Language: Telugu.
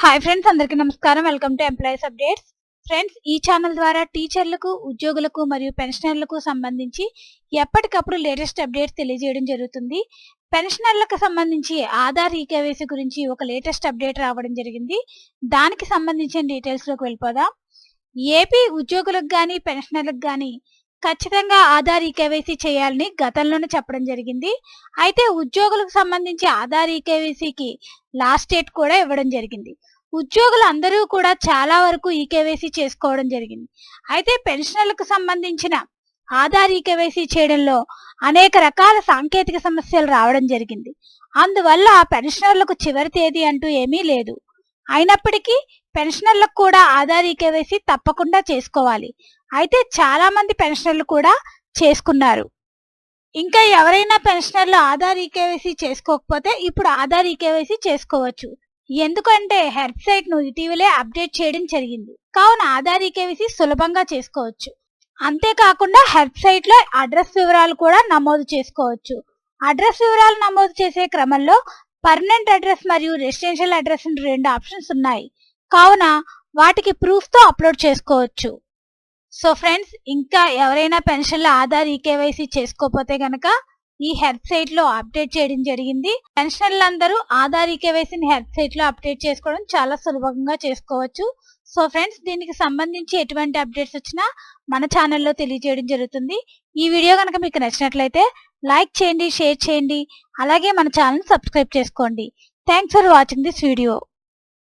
హాయ్ ఫ్రెండ్స్ అందరికీ నమస్కారం. Welcome to employees updates friends ఈ ఛానల్ ద్వారా టీచర్లకు ఉద్యోగులకు మరియు పెన్షనర్లకు సంబంధించి ఎప్పటికప్పుడు లేటెస్ట్ అప్డేట్స్ తెలియజేయడం జరుగుతుంది. పెన్షనర్లకు సంబంధించి ఆధార్ ఈకేవైసీ గురించి ఒక లేటెస్ట్ అప్డేట్ రావడం జరిగింది. దానికి సంబంధించిన డీటెయిల్స్లోకి వెళ్ళిపోదాం. ఏపీ ఉద్యోగులకు కానీ పెన్షనర్లకు కానీ ఖచ్చితంగా ఆధార్ ఈకేవైసీ చేయాలని గతంలోనే చెప్పడం జరిగింది. అయితే ఉద్యోగులకు సంబంధించి ఆధార్ ఈకేవైసీకి లాస్ట్ డేట్ కూడా ఇవ్వడం జరిగింది. ఉద్యోగులు అందరూ కూడా చాలా వరకు ఈకేవైసీ చేసుకోవడం జరిగింది. అయితే పెన్షనర్లకు సంబంధించిన ఆధార్ ఈకేవైసీ చేయడంలో అనేక రకాల సాంకేతిక సమస్యలు రావడం జరిగింది. అందువల్ల పెన్షనర్లకు చివరి తేదీ అంటూ ఏమీ లేదు. అయినప్పటికీ పెన్షనర్లకు కూడా ఆధార్ ఈకేవైసీ తప్పకుండా చేసుకోవాలి. అయితే చాలా మంది పెన్షనర్లు కూడా చేసుకున్నారు. ఇంకా ఎవరైనా పెన్షనర్లు ఆధార్ ఈకేవైసీ చేసుకోకపోతే ఇప్పుడు ఆధార్ ఈకేవైసీ చేసుకోవచ్చు. ఎందుకంటే హెల్ప్ సైట్ను ఇటీవలే అప్డేట్ చేయడం జరిగింది. కావున ఆధార్ ఈకేవైసీ సులభంగా చేసుకోవచ్చు. అంతేకాకుండా హెల్ప్ సైట్లో అడ్రస్ వివరాలు కూడా నమోదు చేసుకోవచ్చు. అడ్రస్ వివరాలు నమోదు చేసే క్రమంలో పర్మనెంట్ అడ్రస్ మరియు రెసిడెన్షియల్ అడ్రస్ రెండు ఆప్షన్స్ ఉన్నాయి. కావున వాటికి ప్రూఫ్తో అప్లోడ్ చేసుకోవచ్చు. సో ఫ్రెండ్స్ ఇంకా ఎవరైనా పెన్షన్ల ఆధార్ ఈకేవైసీ చేసుకోకపోతే గనక ఈ హెల్ప్ సైట్లో అప్డేట్ చేయడం జరిగింది. పెన్షనర్లందరూ ఆధార్ ఈకేవైసీని హెల్ప్ సైట్లో అప్డేట్ చేసుకోవడం చాలా సులభంగా చేసుకోవచ్చు. సో ఫ్రెండ్స్ దీనికి సంబంధించి ఎటువంటి అప్డేట్స్ వచ్చినా మన ఛానల్లో తెలియజేయడం జరుగుతుంది. ఈ వీడియో కనుక మీకు నచ్చినట్లయితే లైక్ చేయండి షేర్ చేయండి అలాగే మన ఛానల్ సబ్స్క్రైబ్ చేసుకోండి. Thanks for watching this video.